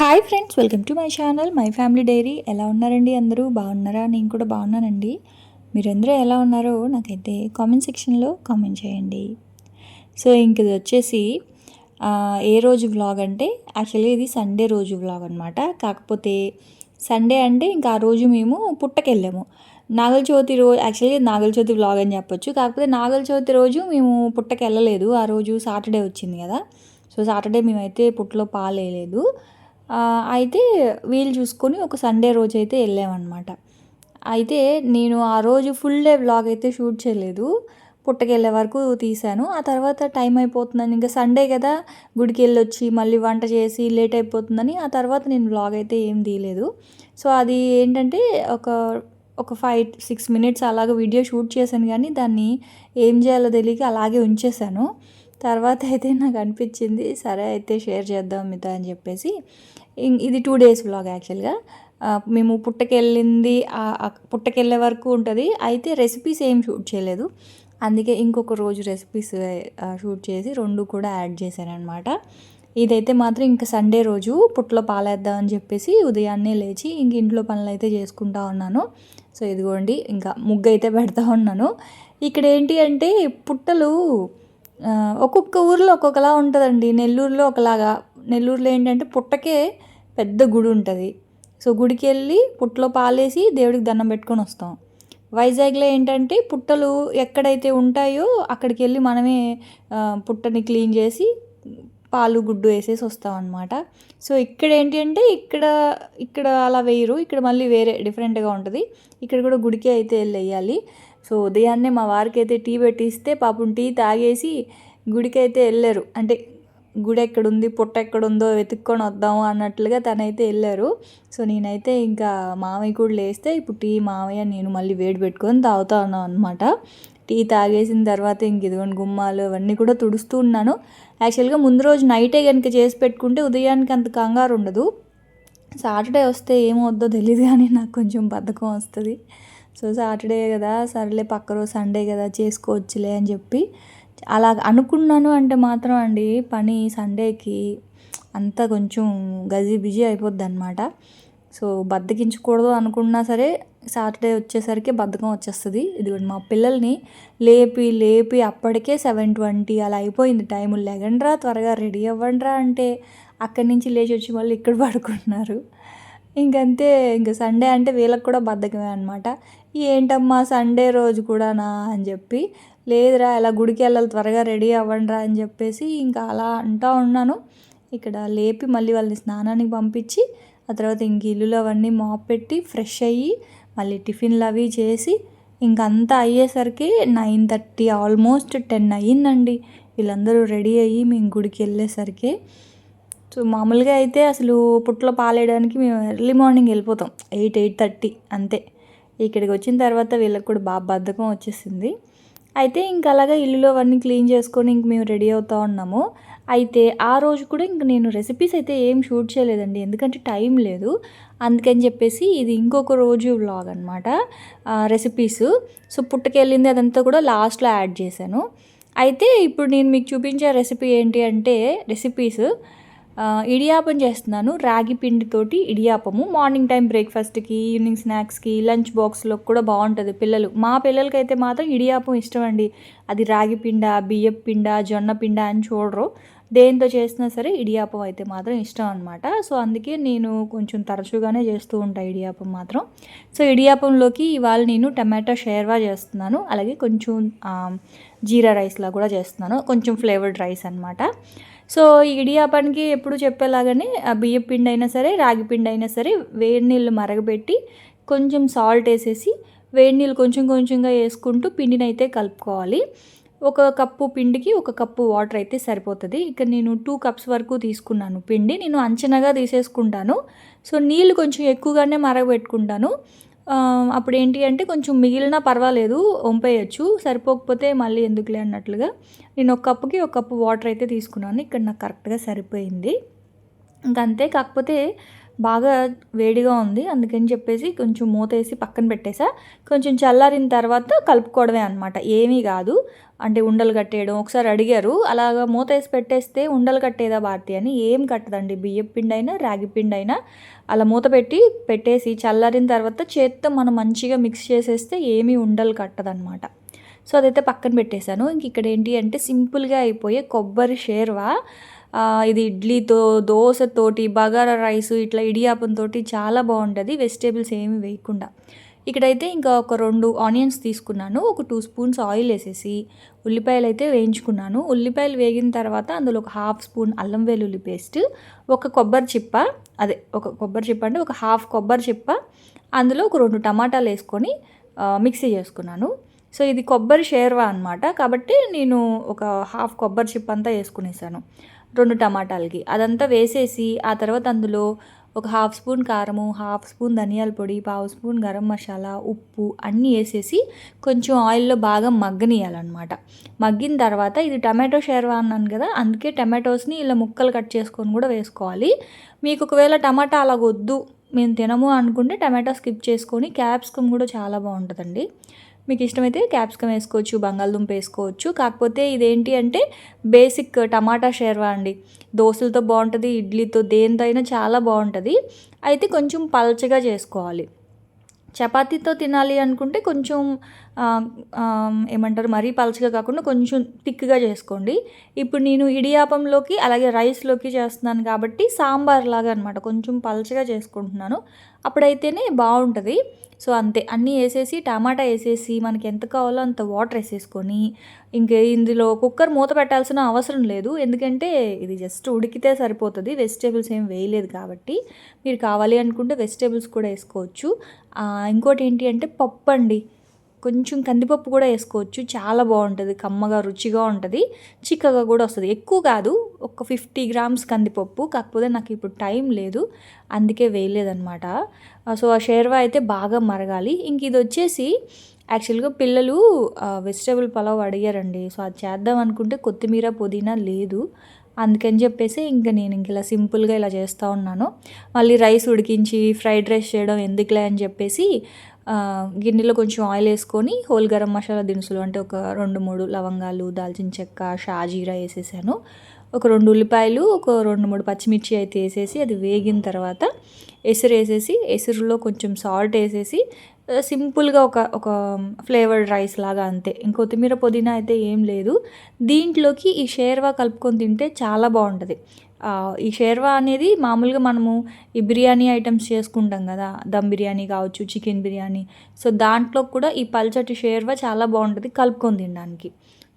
Hi friends welcome to my channel my family diary ఎలా ఉన్నారండి అందరూ? బాగున్నారా? నేను కూడా బాగున్నానండి. మీరందరూ ఎలా ఉన్నారో నాకైతే కామెంట్ సెక్షన్లో కామెంట్ చేయండి. సో ఇంక ఇది వచ్చేసి ఏ రోజు వ్లాగ్ అంటే యాక్చువల్లీ ఇది సండే రోజు వ్లాగ్ అనమాట కాకపోతే సండే అంటే ఇంకా ఆ రోజు మేము పుట్టకెళ్ళాము. నాగల చవితి రోజు యాక్చువల్లీ నాగల చవితి వ్లాగ్ అని చెప్పొచ్చు. కాకపోతే నాగల చవితి రోజు మేము పుట్టకెళ్ళలేదు. ఆ రోజు సాటర్డే వచ్చింది కదా. సో సాటర్డే మేమైతే పుట్టలో పాలు వేయలేదు అయితే వీలు చూసుకొని ఒక సండే రోజు అయితే వెళ్ళామన్నమాట. అయితే నేను ఆ రోజు ఫుల్ డే వ్లాగ్ అయితే షూట్ చేయలేదు. పుట్టకెళ్ళే వరకు తీశాను. ఆ తర్వాత టైం అయిపోతుందని ఇంకా సండే కదా గుడికి వెళ్ళొచ్చి మళ్ళీ వంట చేసి లేట్ అయిపోతుందని ఆ తర్వాత నేను వ్లాగ్ అయితే ఏం తీయలేదు. సో అది ఏంటంటే ఒక ఒక ఫైవ్ సిక్స్ మినిట్స్ అలాగ వీడియో షూట్ చేశాను కానీ దాన్ని ఏం చేయాలో తెలియక అలాగే ఉంచేశాను. తర్వాత అయితే నాకు అనిపించింది సరే అయితే షేర్ చేద్దాం మీతో అని చెప్పేసి. ఇది టూ డేస్ వ్లాగ్ యాక్చువల్గా మేము పుట్టకెళ్ళింది పుట్టకెళ్ళే వరకు ఉంటుంది. అయితే రెసిపీస్ ఏం షూట్ చేయలేదు. అందుకే ఇంకొక రోజు రెసిపీస్ షూట్ చేసి రెండు కూడా యాడ్ చేశాను ఇదైతే మాత్రం ఇంకా సండే రోజు పుట్టలో పాలేద్దాం అని చెప్పేసి ఉదయాన్నే లేచి ఇంక ఇంట్లో పనులు అయితే చేసుకుంటా ఉన్నాను. సో ఇదిగోండి ఇంకా ముగ్గు అయితే పెడతా ఉన్నాను. ఇక్కడ ఏంటి అంటే పుట్టలు ఒక్కొక్క ఊర్లో ఒక్కొక్కలా ఉంటుందండి. నెల్లూరులో ఒకలాగా. నెల్లూరులో ఏంటంటే పుట్టకే పెద్ద గుడి ఉంటుంది. సో గుడికి వెళ్ళి పుట్టలో పాలేసి దేవుడికి దండం పెట్టుకొని వస్తాం. వైజాగ్లో ఏంటంటే పుట్టలు ఎక్కడైతే ఉంటాయో అక్కడికి వెళ్ళి మనమే పుట్టని క్లీన్ చేసి పాలు గుడ్డు వేసేసి వస్తాం అనమాట సో ఇక్కడ ఏంటి అంటే ఇక్కడ ఇక్కడ అలా వేయరు. ఇక్కడ మళ్ళీ వేరే డిఫరెంట్గా ఉంటుంది. ఇక్కడ కూడా గుడికి అయితే వెళ్ళి వేయాలి సో ఉదయాన్నే మా వారికి అయితే టీ పెట్టిస్తే పాపం టీ తాగేసి గుడికి అయితే వెళ్ళారు. అంటే గుడి ఎక్కడుంది పుట్ట ఎక్కడుందో వెతుక్కొని వద్దాము అన్నట్లుగా తనైతే వెళ్ళారు. సో నేనైతే ఇంకా మామయ్య కూడా లేస్తే ఇప్పుడు టీ మామయ్య నేను మళ్ళీ వేడి పెట్టుకొని తాగుతా ఉన్నాను అనమాట టీ తాగేసిన తర్వాత ఇంక ఇదిగోండి గుమ్మాలు అవన్నీ కూడా తుడుస్తూ ఉన్నాను. యాక్చువల్గా ముందు రోజు నైటే కనుక చేసి పెట్టుకుంటే ఉదయానికి అంత కంగారు ఉండదు. సాటర్డే వస్తే ఏమవుద్దో తెలియదు కానీ నాకు కొంచెం బద్ధకం వస్తుంది. సో సాటర్డే కదా సర్లే పక్క రోజు సండే కదా చేసుకోవచ్చులే అని చెప్పి అలా అనుకున్నాను అంటే మాత్రం అండి పని సండేకి అంతా కొంచెం గజీ బిజీ అయిపోద్ది అనమాట సో బద్దకించకూడదు అనుకున్నా సరే సాటర్డే వచ్చేసరికి బద్ధకం వచ్చేస్తుంది. ఇది మా పిల్లల్ని లేపి లేపి అప్పటికే సెవెన్ ట్వంటీ అలా అయిపోయింది టైం లెగండ్రా త్వరగా రెడీ అవ్వండిరా అంటే అక్కడి నుంచి లేచి వచ్చి వాళ్ళు ఇక్కడ పడుకుంటున్నారు. ఇంకంతే ఇంక సండే అంటే వీళ్ళకి కూడా బద్ధకమే అనమాట ఏంటమ్మా సండే రోజు కూడానా అని చెప్పి లేదురా ఇలా గుడికి వెళ్ళాలి త్వరగా రెడీ అవ్వండిరా అని చెప్పేసి ఇంకా అలా అంటూ ఉన్నాను. ఇక్కడ లేపి మళ్ళీ వాళ్ళని స్నానానికి పంపించి ఆ తర్వాత ఇంక ఇల్లులు అవన్నీ మాప్ పెట్టి ఫ్రెష్ అయ్యి మళ్ళీ టిఫిన్లు అవి చేసి ఇంకంతా అయ్యేసరికి నైన్ థర్టీ ఆల్మోస్ట్ టెన్ అయ్యిందండి. వీళ్ళందరూ రెడీ అయ్యి మేము గుడికి వెళ్ళేసరికి. సో మామూలుగా అయితే అసలు పుట్టలో పాలేయడానికి మేము ఎర్లీ మార్నింగ్ వెళ్ళిపోతాం ఎయిట్ ఎయిట్ థర్టీ అంతే. ఇక్కడికి వచ్చిన తర్వాత వీళ్ళకి కూడా బాగా బద్ధకం వచ్చేసింది. అయితే ఇంక అలాగా ఇల్లులో అవన్నీ క్లీన్ చేసుకొని ఇంక మేము రెడీ అవుతా ఉన్నాము. అయితే ఆ రోజు కూడా ఇంక నేను రెసిపీస్ అయితే ఏం షూట్ చేయలేదండి. ఎందుకంటే టైం లేదు. అందుకని చెప్పేసి ఇది ఇంకొక రోజు వ్లాగ్ అనమాట రెసిపీస్ సో పుట్టకెళ్ళింది అదంతా కూడా లాస్ట్లో యాడ్ చేశాను. అయితే ఇప్పుడు నేను మీకు చూపించే రెసిపీ ఏంటి అంటే రెసిపీస్ ఇడియాపం చేస్తున్నాను. రాగి పిండితోటి ఇడియాపము. మార్నింగ్ టైం బ్రేక్ఫాస్ట్కి ఈవినింగ్ స్నాక్స్కి లంచ్ బాక్స్లో కూడా బాగుంటుంది పిల్లలు. మా పిల్లలకైతే మాత్రం ఇడియాపం ఇష్టం అండి అది రాగి పిండ బియ్యపు పిండ జొన్న పిండ అని చూడరు. దేంతో చేసినా సరే ఇడియాపం అయితే మాత్రం ఇష్టం అనమాట సో అందుకే నేను కొంచెం తరచుగానే చేస్తూ ఉంటాను ఇడియాపం మాత్రం. సో ఇడియాపంలోకి ఇవాళ నేను టమాటా షేర్వా చేస్తున్నాను. అలాగే కొంచెం జీరా రైస్లా కూడా చేస్తున్నాను. కొంచెం ఫ్లేవర్డ్ రైస్ అనమాట సో ఈ ఇడియాపానికి ఎప్పుడు చెప్పేలాగానే ఆ బియ్యం పిండి అయినా సరే రాగి పిండి అయినా సరే వేడి నీళ్ళు మరగబెట్టి కొంచెం సాల్ట్ వేసేసి వేడి నీళ్ళు కొంచెం కొంచెంగా వేసుకుంటూ పిండిని అయితే కలుపుకోవాలి. ఒక కప్పు పిండికి ఒక కప్పు వాటర్ అయితే సరిపోతుంది. ఇక్కడ నేను టూ కప్స్ వరకు తీసుకున్నాను పిండి. నేను అంచనాగా తీసేసుకుంటాను. సో నీళ్ళు కొంచెం ఎక్కువగానే మరగబెట్టుకుంటాను. అప్పుడు ఏంటి అంటే కొంచెం మిగిలినా పర్వాలేదు వంపేయచ్చు సరిపోకపోతే మళ్ళీ ఎందుకులే అన్నట్లుగా నేను ఒక కప్పుకి ఒక కప్పు వాటర్ అయితే తీసుకున్నాను. ఇక్కడ నాకు కరెక్ట్గా సరిపోయింది. ఇంకంతే. కాకపోతే బాగా వేడిగా ఉంది. అందుకని చెప్పేసి కొంచెం మూత వేసి పక్కన పెట్టేసా. కొంచెం చల్లారిన తర్వాత కలుపుకోవడమే అనమాట ఏమీ కాదు. అంటే ఉండలు కట్టేయడం ఒకసారి అడిగారు. అలాగా మూత వేసి పెట్టేస్తే ఉండలు కట్టేదా భారతి అని. ఏం కట్టదండి. బియ్యం పిండి అయినా రాగి పిండి అయినా అలా మూత పెట్టి పెట్టేసి చల్లారిన తర్వాత చేత్తో మనం మంచిగా మిక్స్ చేసేస్తే ఏమీ ఉండలు కట్టదనమాట సో అదైతే పక్కన పెట్టేశాను. ఇంక ఇక్కడ ఏంటి అంటే సింపుల్గా అయిపోయే కొబ్బరి షేర్వా. ఇది ఇడ్లీతో దోశతోటి బగారా రైస్ ఇట్లా ఇడియాపంతో చాలా బాగుంటుంది. వెజిటేబుల్స్ ఏమి వేయకుండా. ఇక్కడైతే ఇంకా ఒక రెండు ఆనియన్స్ తీసుకున్నాను. ఒక టూ స్పూన్స్ ఆయిల్ వేసేసి ఉల్లిపాయలు అయితే వేయించుకున్నాను. ఉల్లిపాయలు వేగిన తర్వాత అందులో ఒక హాఫ్ స్పూన్ అల్లం వెల్లుల్లి పేస్ట్ ఒక కొబ్బరి చిప్ప అదే ఒక కొబ్బరి చిప్ప అంటే ఒక హాఫ్ కొబ్బరి చిప్ప అందులో ఒక రెండు టమాటాలు వేసుకొని మిక్సీ చేసుకున్నాను. సో ఇది కొబ్బరి షేర్వా అనమాట కాబట్టి నేను ఒక హాఫ్ కొబ్బరి చిప్ అంతా వేసుకునేసాను. రెండు టమాటాలకి. అదంతా వేసేసి ఆ తర్వాత అందులో ఒక హాఫ్ స్పూన్ కారము హాఫ్ స్పూన్ ధనియాల పొడి పావు స్పూన్ గరం మసాలా ఉప్పు అన్నీ వేసేసి కొంచెం ఆయిల్లో బాగా మగ్గనియాలన్నమాట మగ్గిన తర్వాత ఇది టమాటో షేర్వా అన్నాను కదా అందుకే టమాటోస్ని ఇలా ముక్కలు కట్ చేసుకొని కూడా వేసుకోవాలి. మీకు ఒకవేళ టమాటా అలాగొద్దు మేము తినము అనుకుంటే టమాటా స్కిప్ చేసుకొని క్యాప్సికమ్ కూడా చాలా బాగుంటుందండి. మీకు ఇష్టమైతే క్యాప్సికమ్ వేసుకోవచ్చు బంగాళదుంప వేసుకోవచ్చు. కాకపోతే ఇదేంటి అంటే బేసిక్ టమాటా షేర్వా అండి. దోశలతో బాగుంటుంది ఇడ్లీతో దేనితో అయినా చాలా బాగుంటుంది. అయితే కొంచెం పల్చగా చేసుకోవాలి. చపాతీతో తినాలి అనుకుంటే కొంచెం ఏమంటారు మరీ పలచగా కాకుండా కొంచెం థిక్గా చేసుకోండి. ఇప్పుడు నేను ఇడియాపంలోకి అలాగే రైస్లోకి చేస్తున్నాను కాబట్టి సాంబార్ లాగా అనమాట కొంచెం పలచగా చేసుకుంటున్నాను. అప్పుడైతేనే బాగుంటుంది. సో అంతే. అన్నీ వేసేసి టమాటా వేసేసి మనకి ఎంత కావాలో అంత వాటర్ వేసేసుకొని ఇంక ఇందులో కుక్కర్ మూత పెట్టాల్సిన అవసరం లేదు. ఎందుకంటే ఇది జస్ట్ ఉడికితే సరిపోతుంది. వెజిటేబుల్స్ ఏం వేయలేదు కాబట్టి. మీరు కావాలి అనుకుంటే వెజిటేబుల్స్ కూడా వేసుకోవచ్చు. ఇంకోటి ఏంటి అంటే పప్పు అండి కొంచెం కందిపప్పు కూడా వేసుకోవచ్చు. చాలా బాగుంటుంది. కమ్మగా రుచిగా ఉంటుంది. చిక్కగా కూడా వస్తుంది. ఎక్కువ కాదు ఒక ఫిఫ్టీ గ్రామ్స్ కందిపప్పు. కాకపోతే నాకు ఇప్పుడు టైం లేదు. అందుకే వేయలేదనమాట సో ఆ షేర్వా అయితే బాగా మరగాలి. ఇంక ఇది వచ్చేసి యాక్చువల్గా పిల్లలు వెజిటేబుల్ పలావ్ అడిగారండి. సో అది చేద్దాం అనుకుంటే కొత్తిమీర పుదీనా లేదు. అందుకని చెప్పేసి ఇంకా నేను ఇంక ఇలా సింపుల్గా ఇలా చేస్తూ ఉన్నాను. మళ్ళీ రైస్ ఉడికించి ఫ్రైడ్ రైస్ చేయడం ఎందుకులే అని చెప్పేసి గిన్నెలో కొంచెం ఆయిల్ వేసుకొని హోల్ గరం మసాలా దినుసులు అంటే ఒక రెండు మూడు లవంగాలు దాల్చిన చెక్క షాజీరా వేసేసాను. ఒక రెండు ఉల్లిపాయలు ఒక రెండు మూడు పచ్చిమిర్చి అయితే వేసేసి అది వేగిన తర్వాత ఎసురు వేసేసి ఎసురులో కొంచెం సాల్ట్ వేసేసి సింపుల్గా ఒక ఒక ఫ్లేవర్డ్ రైస్ లాగా అంతే. ఇంకొత్తిమీర పుదీనా అయితే ఏం లేదు. దీంట్లోకి ఈ షేర్వా కలుపుకొని తింటే చాలా బాగుంటుంది. ఈ షేర్వా అనేది మామూలుగా మనము ఈ బిర్యానీ ఐటమ్స్ చేసుకుంటాం కదా. దమ్ బిర్యానీ కావచ్చు చికెన్ బిర్యానీ. సో దాంట్లో కూడా ఈ పల్చటి షేర్వా చాలా బాగుంటుంది కలుపుకొని తినడానికి.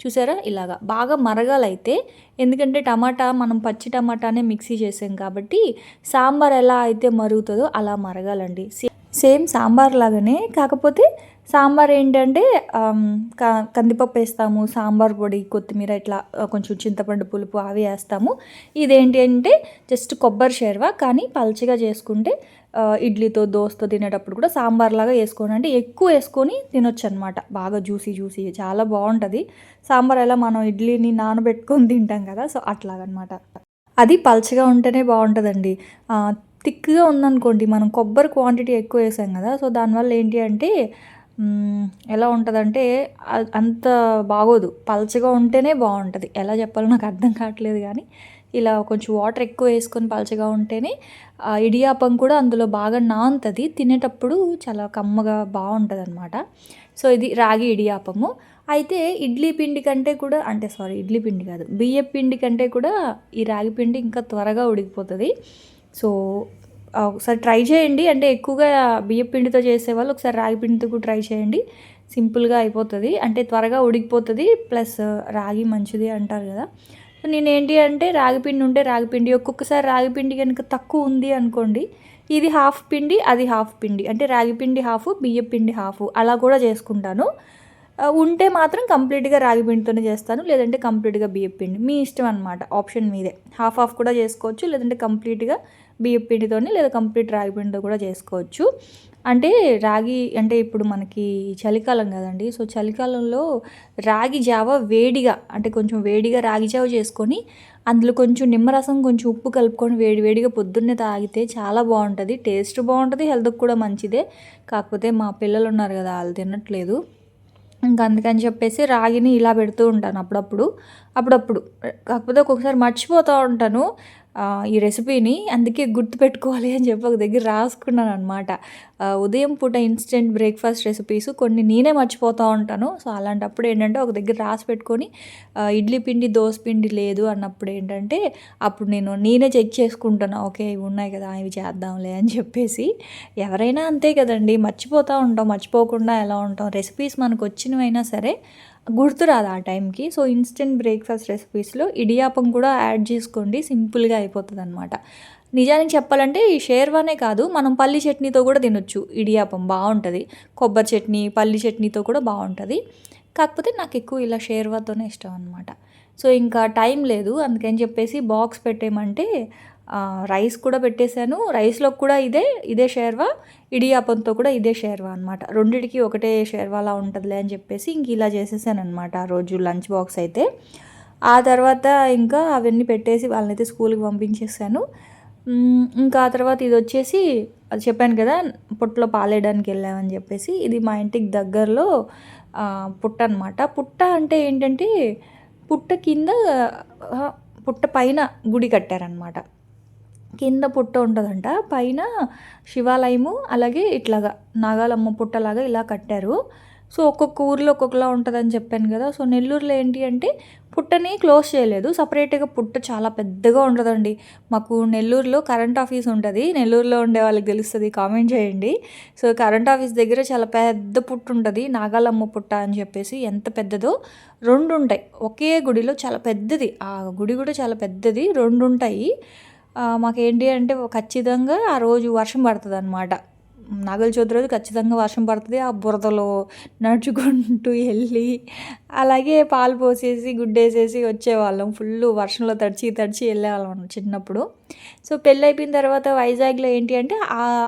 చూసారా? ఇలాగా. బాగా మరగాలైతే ఎందుకంటే టమాటా మనం పచ్చి టమాటానే మిక్సీ చేసాం కాబట్టి సాంబార్ ఎలా అయితే మరుగుతుందో అలా మరగాలండి. సేమ్ సాంబార్ లాగానే. కాకపోతే సాంబార్ ఏంటంటే కందిపప్పు వేస్తాము సాంబార్ పొడి కొత్తిమీర ఇట్లా కొంచెం చింతపండు పులుపు అవి వేస్తాము. ఇదేంటి అంటే జస్ట్ కొబ్బరి షేర్వా కానీ పల్చగా చేసుకుంటే ఇడ్లీతో దోస్తో తినేటప్పుడు కూడా సాంబార్ లాగా వేసుకొని అంటే ఎక్కువ వేసుకొని తినొచ్చు అనమాట బాగా జ్యూసీ జ్యూసీ చాలా బాగుంటుంది. సాంబార్ ఎలా మనం ఇడ్లీని నానబెట్టుకొని తింటాం కదా సో అట్లాగనమాట. అది పల్చగా ఉంటేనే బాగుంటుందండి. థిక్గా ఉందనుకోండి మనం కొబ్బరి క్వాంటిటీ ఎక్కువ వేసాం కదా సో దానివల్ల ఏంటి అంటే ఎలా ఉంటుందంటే అంత బాగోదు. పలచగా ఉంటేనే బాగుంటుంది. ఎలా చెప్పాలో నాకు అర్థం కావట్లేదు కానీ ఇలా కొంచెం వాటర్ ఎక్కువ వేసుకొని పలచగా ఉంటేనే ఇడియాపం కూడా అందులో బాగా నానుతుంది తినేటప్పుడు చాలా కమ్మగా బాగుంటుంది అనమాట సో ఇది రాగి ఇడియాపము. అయితే ఇడ్లీ పిండి కంటే కూడా అంటే సారీ ఇడ్లీ పిండి కాదు బియ్య పిండి కంటే కూడా ఈ రాగి పిండి ఇంకా త్వరగా ఉడికిపోతుంది. సో ఒకసారి ట్రై చేయండి. అంటే ఎక్కువగా బియ్యం పిండితో చేసేవాళ్ళు ఒకసారి రాగి పిండితో కూడా ట్రై చేయండి. సింపుల్గా అయిపోతుంది. అంటే త్వరగా ఉడికిపోతుంది. ప్లస్ రాగి మంచిది అంటారు కదా. నేను ఏంటి అంటే రాగిపిండి ఉంటే రాగిపిండి ఒక్కొక్కసారి రాగిపిండి కనుక తక్కువ ఉంది అనుకోండి ఇది హాఫ్ పిండి అది హాఫ్ పిండి. అంటే రాగిపిండి హాఫ్ బియ్యం పిండి హాఫ్. అలా కూడా చేసుకుంటాను. ఉంటే మాత్రం కంప్లీట్గా రాగి పిండితోనే చేస్తాను. లేదంటే కంప్లీట్గా బియ్యం పిండి. మీ ఇష్టం అనమాట ఆప్షన్ మీదే. హాఫ్ హాఫ్ కూడా చేసుకోవచ్చు. లేదంటే కంప్లీట్గా బియ్యం పిండితోని లేదా కంప్లీట్ రాగి పిండితో కూడా చేసుకోవచ్చు. అంటే రాగి అంటే ఇప్పుడు మనకి చలికాలం కదండి. సో చలికాలంలో రాగి జావ వేడిగా అంటే కొంచెం వేడిగా రాగి జావ చేసుకొని అందులో కొంచెం నిమ్మరసం కొంచెం ఉప్పు కలుపుకొని వేడి వేడిగా పొద్దున్నే తాగితే చాలా బాగుంటుంది. టేస్ట్ బాగుంటుంది హెల్త్కి కూడా మంచిదే. కాకపోతే మా పిల్లలు ఉన్నారు కదా వాళ్ళు తినట్లేదు. ఇంకా అందుకని చెప్పేసి రాగిని ఇలా పెడుతూ ఉంటాను అప్పుడప్పుడు. అప్పుడప్పుడు. కాకపోతే ఒక్కొక్కసారి మర్చిపోతూ ఉంటాను. ఈ రెసిపీని అందుకే గుర్తుపెట్టుకోవాలి అని చెప్పి ఒక దగ్గర రాసుకున్నాను అనమాట ఉదయం పూట ఇన్స్టెంట్ బ్రేక్ఫాస్ట్ రెసిపీస్ కొన్ని నేనే మర్చిపోతూ ఉంటాను. సో అలాంటప్పుడు ఏంటంటే ఒక దగ్గర రాసి పెట్టుకొని ఇడ్లీ పిండి దోశ పిండి లేదు అన్నప్పుడు ఏంటంటే అప్పుడు నేను నేనే చెక్ చేసుకుంటాను. ఓకే ఇవి ఉన్నాయి కదా ఇవి చేద్దాంలే అని చెప్పేసి. ఎవరైనా అంతే కదండి మర్చిపోతూ ఉంటాం మర్చిపోకుండా ఎలా ఉంటాం. రెసిపీస్ మనకు వచ్చినవైనా సరే గుర్తురాదు ఆ టైంకి. సో ఇన్స్టెంట్ బ్రేక్ఫాస్ట్ రెసిపీస్లో ఇడియాపం కూడా యాడ్ చేసుకోండి. సింపుల్గా అయిపోతుంది అనమాట నిజానికి చెప్పాలంటే ఈ షేర్వానే కాదు మనం పల్లి చట్నీతో కూడా తినొచ్చు. ఇడియాపం బాగుంటుంది కొబ్బరి చట్నీ పల్లి చట్నీతో కూడా బాగుంటుంది కాకపోతే నాకు ఎక్కువ ఇలా షేర్వాతోనే ఇష్టం అనమాట సో ఇంకా టైం లేదు. అందుకని చెప్పేసి బాక్స్ పెట్టేయమంటే రైస్ కూడా పెట్టేశాను. రైస్లో కూడా ఇదే ఇదే షేర్వా ఇడియాపంతో కూడా ఇదే షేర్వా అనమాట రెండిటికి ఒకటే షేర్వాలా ఉంటుందిలే అని చెప్పేసి ఇంక ఇలా చేసేసాను అనమాట ఆ రోజు లంచ్ బాక్స్ అయితే. ఆ తర్వాత ఇంకా అవన్నీ పెట్టేసి వాళ్ళనైతే స్కూల్కి పంపించేసాను. ఇంకా ఆ తర్వాత ఇది వచ్చేసి అది చెప్పాను కదా పుట్టలో పాలేయడానికి వెళ్ళామని చెప్పేసి ఇది మా ఇంటికి దగ్గరలో పుట్ట అనమాట పుట్ట అంటే ఏంటంటే పుట్ట కింద పుట్ట పైన గుడి కట్టారనమాట కింద పుట్ట ఉంటుందంట. పైన శివాలయము అలాగే ఇట్లాగా నాగాలమ్మ పుట్టలాగా ఇలా కట్టారు. సో ఒక్కొక్క ఊర్లో ఒక్కొక్కలా ఉంటుందని చెప్పాను కదా. సో నెల్లూరులో ఏంటి అంటే పుట్టని క్లోజ్ చేయలేదు. సపరేట్గా పుట్ట చాలా పెద్దగా ఉంటుందండి. మాకు నెల్లూరులో కరెంట్ ఆఫీస్ ఉంటుంది. నెల్లూరులో ఉండే వాళ్ళకి తెలుస్తుంది. కామెంట్ చేయండి. సో కరెంట్ ఆఫీస్ దగ్గర చాలా పెద్ద పుట్ట ఉంటుంది. నాగాలమ్మ పుట్ట అని చెప్పేసి ఎంత పెద్దదో రెండు ఉంటాయి. ఒకే గుడిలో చాలా పెద్దది. ఆ గుడి కూడా చాలా పెద్దది. రెండు ఉంటాయి. మాకేంటి అంటే ఖచ్చితంగా ఆ రోజు వర్షం పడుతుంది అనమాట నాగల చవితి రోజు ఖచ్చితంగా వర్షం పడుతుంది. ఆ బురదలో నడుచుకుంటూ వెళ్ళి అలాగే పాలు పోసేసి గుడ్డేసేసి వచ్చేవాళ్ళం. ఫుల్ వర్షంలో తడిచి తడిచి వెళ్ళేవాళ్ళం చిన్నప్పుడు. సో పెళ్ళి అయిపోయిన తర్వాత వైజాగ్లో ఏంటి అంటే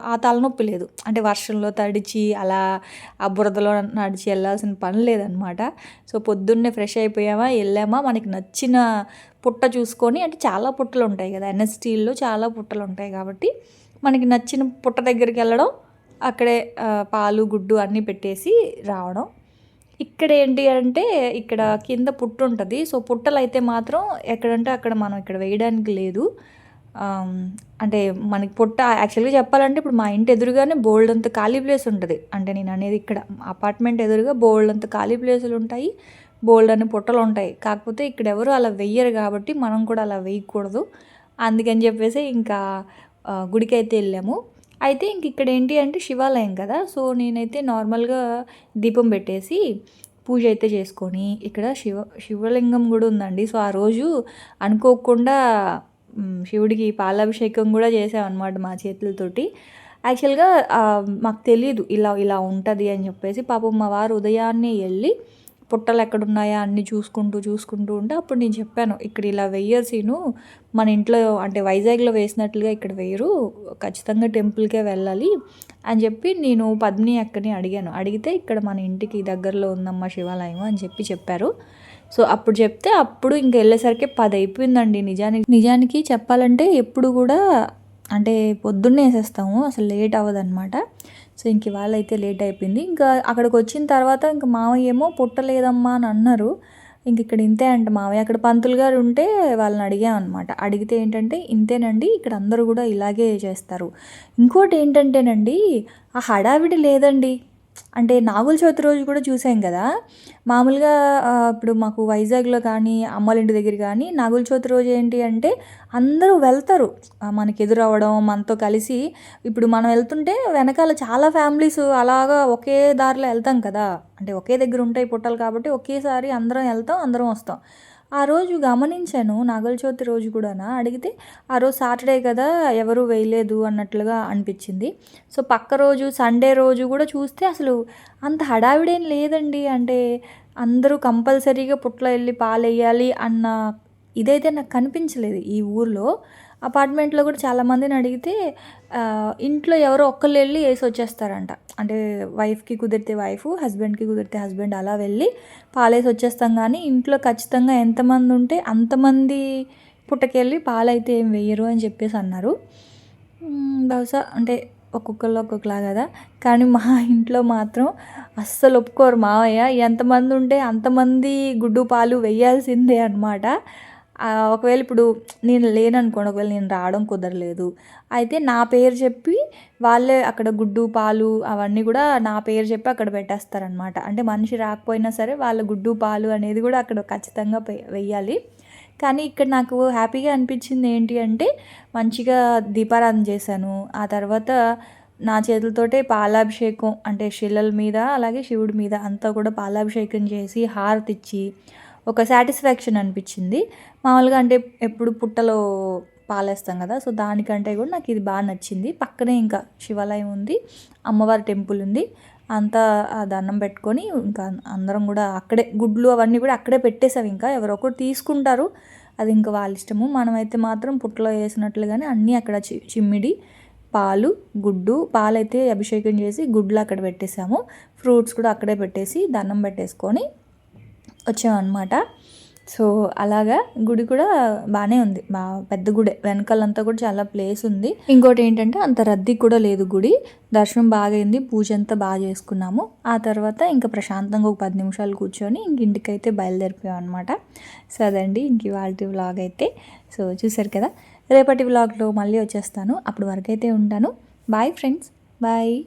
ఆ తలనొప్పి లేదు. అంటే వర్షంలో తడిచి అలా ఆ బురదలో నడిచి వెళ్ళాల్సిన పని లేదనమాట సో పొద్దున్నే ఫ్రెష్ అయిపోయామా వెళ్ళామా మనకి నచ్చిన పుట్ట చూసుకొని అంటే చాలా పుట్టలు ఉంటాయి కదా ఎన్ఎస్టీల్లో చాలా పుట్టలు ఉంటాయి కాబట్టి మనకి నచ్చిన పుట్ట దగ్గరికి వెళ్ళడం అక్కడే పాలు గుడ్డు అన్నీ పెట్టేసి రావడం. ఇక్కడ ఏంటి అంటే ఇక్కడ కింద పుట్టు ఉంటుంది. సో పుట్టలు అయితే మాత్రం ఎక్కడంటే అక్కడ మనం ఇక్కడ వేయడానికి లేదు. అంటే మనకి పుట్ట యాక్చువల్గా చెప్పాలంటే ఇప్పుడు మా ఇంటి ఎదురుగానే బోల్డ్ అంత ఖాళీ ప్లేస్ ఉంటుంది. అంటే నేను అనేది ఇక్కడ అపార్ట్మెంట్ ఎదురుగా బోల్డ్ అంత ఖాళీ ప్లేసులు ఉంటాయి. బోల్డ్ అని పుట్టలు ఉంటాయి. కాకపోతే ఇక్కడ ఎవరు అలా వెయ్యరు కాబట్టి మనం కూడా అలా వేయకూడదు అందుకని చెప్పేసి ఇంకా గుడికి అయితే వెళ్ళాము. అయితే ఇంక ఇక్కడ ఏంటి అంటే శివాలయం కదా. సో నేనైతే నార్మల్గా దీపం పెట్టేసి పూజ అయితే చేసుకొని ఇక్కడ శివ శివలింగం కూడా ఉందండి. సో ఆ రోజు అనుకోకుండా శివుడికి పాలాభిషేకం కూడా చేసామన్నమాట మా చేతులతోటి. యాక్చువల్గా మాకు తెలియదు ఇలా ఇలా ఉంటుంది అని చెప్పేసి. పాపం మా వారు ఉదయాన్నే వెళ్ళి పుట్టలు ఎక్కడున్నాయా అన్నీ చూసుకుంటూ చూసుకుంటూ ఉంటే అప్పుడు నేను చెప్పాను ఇక్కడ ఇలా వెయ్యసీను మన ఇంట్లో అంటే వైజాగ్లో వేసినట్లుగా ఇక్కడ వేయరు ఖచ్చితంగా టెంపుల్కే వెళ్ళాలి. అని చెప్పి నేను పద్మిని అక్కని అడిగాను. అడిగితే ఇక్కడ మన ఇంటికి దగ్గరలో ఉందమ్మా శివాలయం అని చెప్పి చెప్పారు. సో అప్పుడు చెప్తే అప్పుడు ఇంక వెళ్ళేసరికి పది అయిపోయిందండి నిజానికి నిజానికి చెప్పాలంటే ఎప్పుడు కూడా అంటే పొద్దున్నే వేసేస్తాము అసలు లేట్ అవ్వదన్నమాట. సో ఇంక ఇవాళ అయితే లేట్ అయిపోయింది. ఇంకా అక్కడికి వచ్చిన తర్వాత ఇంకా మామయ్య ఏమో పుట్టలేదమ్మా అని అన్నారు. ఇంక ఇక్కడ ఇంతే అంట మామయ్య అక్కడ పంతులు గారు ఉంటే వాళ్ళని అడిగామన్నమాట. అడిగితే ఏంటంటే ఇంతేనండి ఇక్కడ అందరూ కూడా ఇలాగే చేస్తారు. ఇంకోటి ఏంటంటేనండి ఆ హడావిడి లేదండి. అంటే నాగుల చవితి రోజు కూడా చూసాం కదా. మామూలుగా ఇప్పుడు మాకు వైజాగ్లో కానీ అమ్మల ఇంటి దగ్గర కానీ నాగుల చవితి రోజు ఏంటి అంటే అందరూ వెళ్తారు. మనకి ఎదురవ్వడం మనతో కలిసి ఇప్పుడు మనం వెళ్తుంటే వెనకాల చాలా ఫ్యామిలీస్ అలాగా ఒకే దారిలో వెళ్తాం కదా. అంటే ఒకే దగ్గర ఉంటాయి పుట్టలు కాబట్టి ఒకేసారి అందరం వెళ్తాం అందరం వస్తాం. ఆ రోజు గమనించాను నాగల చవితి రోజు కూడా అడిగితే ఆ రోజు సాటర్డే కదా ఎవరు వేయలేదు అన్నట్లుగా అనిపించింది. సో పక్క రోజు సండే రోజు కూడా చూస్తే అసలు అంత హడావిడేం లేదండి. అంటే అందరూ కంపల్సరీగా పుట్ల వెళ్ళి పాలేయాలి అన్న ఇదైతే నాకు కనిపించలేదు ఈ ఊర్లో. అపార్ట్మెంట్లో కూడా చాలామందిని అడిగితే ఇంట్లో ఎవరో ఒక్కళ్ళు వెళ్ళి వేసి వచ్చేస్తారంట. అంటే వైఫ్కి కుదిరితే వైఫ్ హస్బెండ్కి కుదిరితే హస్బెండ్ అలా వెళ్ళి పాలేసి వచ్చేస్తాం. కానీ ఇంట్లో ఖచ్చితంగా ఎంతమంది ఉంటే అంతమంది పుట్టకెళ్ళి పాలైతే ఏం వేయరు అని చెప్పేసి అన్నారు. బహుశా అంటే ఒక్కొక్కళ్ళు ఒక్కొక్కలా కదా. కానీ మా ఇంట్లో మాత్రం అస్సలు ఒప్పుకోరు మావయ్య. ఎంతమంది ఉంటే అంతమంది గుడ్డు పాలు వేయాల్సిందే అనమాట ఒకవేళ ఇప్పుడు నేను లేననుకోండి ఒకవేళ నేను రావడం కుదరలేదు. అయితే నా పేరు చెప్పి వాళ్ళే అక్కడ గుడ్డు పాలు అవన్నీ కూడా నా పేరు చెప్పి అక్కడ పెట్టేస్తారనమాట అంటే మనిషి రాకపోయినా సరే వాళ్ళ గుడ్డు పాలు అనేది కూడా అక్కడ ఖచ్చితంగా వెయ్యాలి. కానీ ఇక్కడ నాకు హ్యాపీగా అనిపించింది ఏంటి అంటే మంచిగా దీపారాధన చేశాను. ఆ తర్వాత నా చేతులతోటే పాలాభిషేకం అంటే శిలల మీద అలాగే శివుడి మీద అంతా కూడా పాలాభిషేకం చేసి హారతిచ్చి ఒక సాటిస్ఫాక్షన్ అనిపించింది. మామూలుగా అంటే ఎప్పుడు పుట్టలో పాలేస్తాం కదా సో దానికంటే కూడా నాకు ఇది బాగా నచ్చింది. పక్కనే ఇంకా శివాలయం ఉంది అమ్మవారి టెంపుల్ ఉంది. అంతా ఆ దండం పెట్టుకొని ఇంకా అందరం కూడా అక్కడే గుడ్లు అవన్నీ కూడా అక్కడే పెట్టేసాం ఇంకా. ఎవరో ఒకరు తీసుకుంటారు అది ఇంకా వాళ్ళ ఇష్టము. మనమైతే మాత్రం పుట్టలో వేసినట్లుగానే అన్నీ అక్కడ చి చిమ్మిడి పాలు గుడ్డు పాలైతే అభిషేకం చేసి గుడ్లు అక్కడ పెట్టేసాము ఫ్రూట్స్ కూడా అక్కడే పెట్టేసి దండం పెట్టేసుకొని వచ్చామన్నమాట. సో అలాగా గుడి కూడా బాగానే ఉంది. బా పెద్ద గుడి. వెనకాలంతా కూడా చాలా ప్లేస్ ఉంది. ఇంకోటి ఏంటంటే అంత రద్దీ కూడా లేదు గుడి. దర్శనం బాగా అయింది పూజ అంతా బాగా చేసుకున్నాము. ఆ తర్వాత ఇంకా ప్రశాంతంగా ఒక పది నిమిషాలు కూర్చొని ఇంక ఇంటికైతే బయలుదేరిపోయాం అనమాట సో అదండి ఇంక ఇవాళ వ్లాగ్ అయితే. సో చూసారు కదా? రేపటి వ్లాగ్లో మళ్ళీ వచ్చేస్తాను. అప్పటి వరకు అయితే ఉంటాను. Bye friends bye